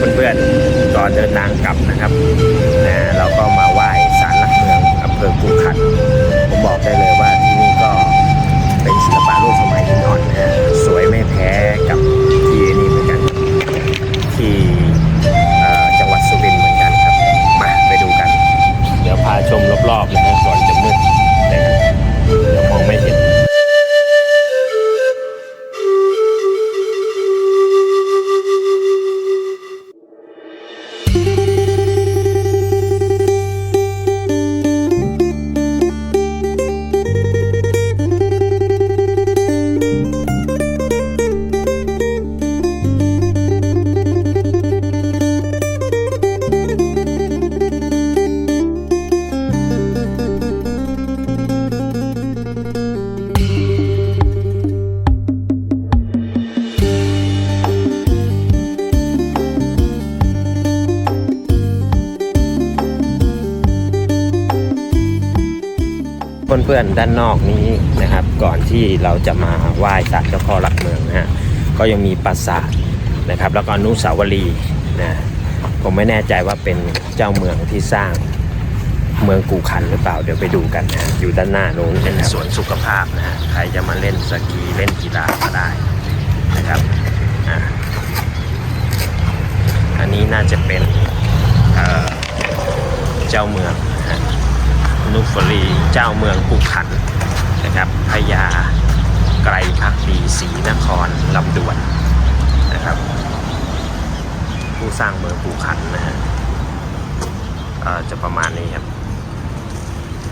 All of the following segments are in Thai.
ครับเพื่อนๆก่อนเดินทางกลับนะครับนะเราก็มาไหว้ศาลหลักเมืองอำเภอกุขันผมบอกได้เลยว่าที่นี่ก็เป็นศิลปะร่วมสมัยหินอ่อนนะฮะสวยไม่แพ้กับที่นี่เหมือนกันที่จังหวัดสุรินทร์เหมือนกันครับมาไปดูกัน เดี๋ยวพาชมรอบๆนะ เพื่อนๆด้านนอกนี้นะครับ ก่อนที่เราจะมาไหว้ศาลเจ้าพ่อหลักเมืองนะฮะก็ยังมีปราสาทนะครับ แล้วก็อนุสาวรีย์นะผมไม่แน่ใจว่าเป็นเจ้าเมืองที่สร้างเมืองกูขันหรือเปล่าเดี๋ยวไปดูกันนะอยู่ด้านหน้านู้นเป็นสวนสุขภาพนะฮะใครจะมาเล่นสกีเล่นกีฬาก็ได้นะครับอันนี้น่าจะเป็นเจ้าเมืองนะ นุฟรีเจ้าเมืองกุขันนะครับพญาไกรพักดีศรีนครลำดวนนะครับ ผู้สร้างเมืองกุขันนะฮะเอ่อจะประมาณนี้ครับ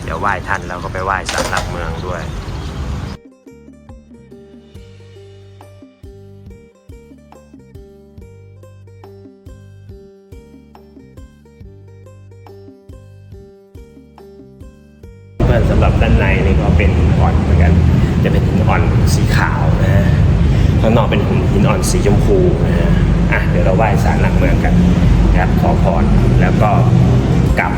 เดี๋ยวไหว้ท่านแล้วก็ไปไหว้สารหลักเมืองด้วย เพื่อนสำหรับด้านในนี่ก็เป็นหินอ่อนเหมือนกัน จะเป็นหินอ่อนสีขาวนะฮะข้างนอกเป็นหินอ่อนสีชมพูนะฮะอะเดี๋ยวเราไหว้ศาลหลักเมืองกันนะครับขอพรแล้วก็กลับ